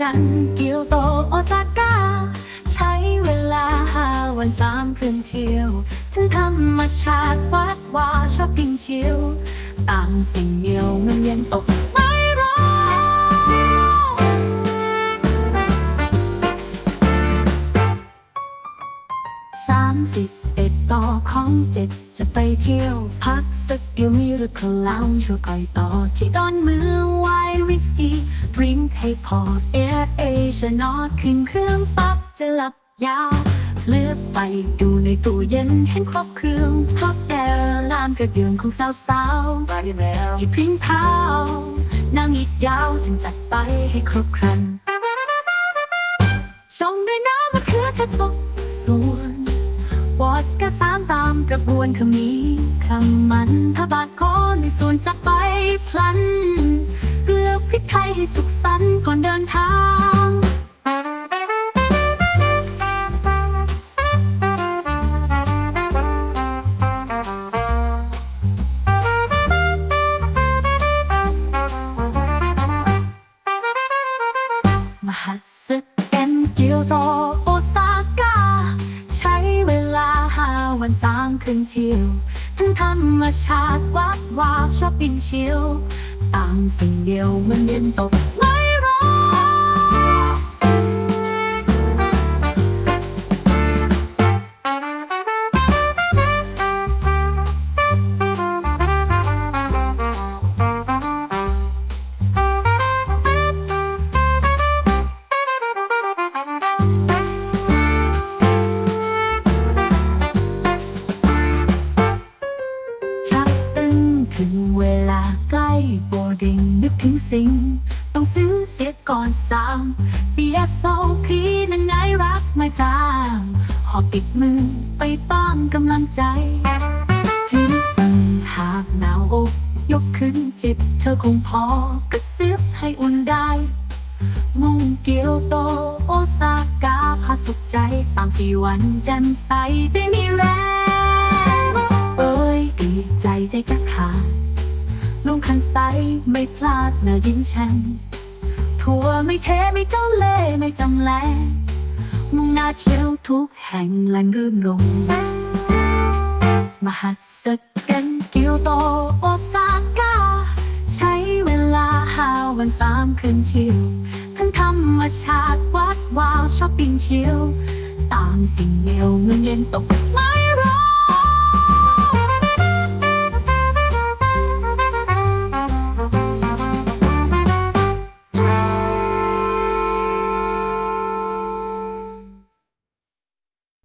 จันทร์เกียวโตโอซาก้า ใช้เวลาห้าวันสามคืนเที่ยวทั้งธรรมชาติวัดวาชอบกินชิลต่างสิ่งเดียวเงินเย็นตกไม่รอสามสิบเอ็ดต่อของเจ็ดจะไปเที่ยว พักสักเดียวมีหรือคลาวช่วยก่อยต่อที่ดอนมือไวน์วิสกี้ พอแอร์เอเชนอดขึ้นเครื่องปั๊บจะหลับยาวเลือกไปดูในตู้เย็นเห็นครบเครื่องท็อปแอร์ลานกระเดื่องของสาวๆมาที่แล้วที่พริ้งพรานั่งอีกยาวจึงจัดไปให้ครบครันชมด้วยน้ำมะเขือเทศสดส่วนวอดกระสามตามกระบวนคำนี้คำมันถ้าบาดคอในส่วนจัดไปพลันเพริกไทยให้สุขสันต์ก่อนเดินทางมหัศจรรย์เกียวโตโอซาก้า ใช้เวลาห้าวันสามคืนเที่ยว ทั้งธรรมชาติวัดวาชอบปินชิลต่างสิ่งเดียวเหมันเย็นตก ถึงเวลาใกล้โบดิ่งนึกถึงสิ่ง ต้องซื้อเสียก่อนสามเปียโซพีนั้นไงรักมาจางหอบติดมือไปป้องกำลังใจถึงหากหนาวอกยกขึ้นจิตเธอคงพอกระซิบให้อุ่นได้ มุ่งเกียวโตโอซาก้าพาสุขใจสามสี่วันแจ่มใสได้มีแรง เอ้ยดีใจใจจะ คันไซไม่พลาดเนื้อยิ้มแฉ่งทัวร์ไม่เทไม่เจ้าเล่ไม่จำแลมุ่งหน้าเที่ยวทุกแห่งแหล่งรื่นรมมหัศจรรย์เกียวโตโอซาก้า ใช้เวลาห้าวันสามคืนเที่ยวทั้งธรรมชาติวัดวาวช้อบปิงเชียว ตางสิ่งเดียวเงินเย็นตกม่รอ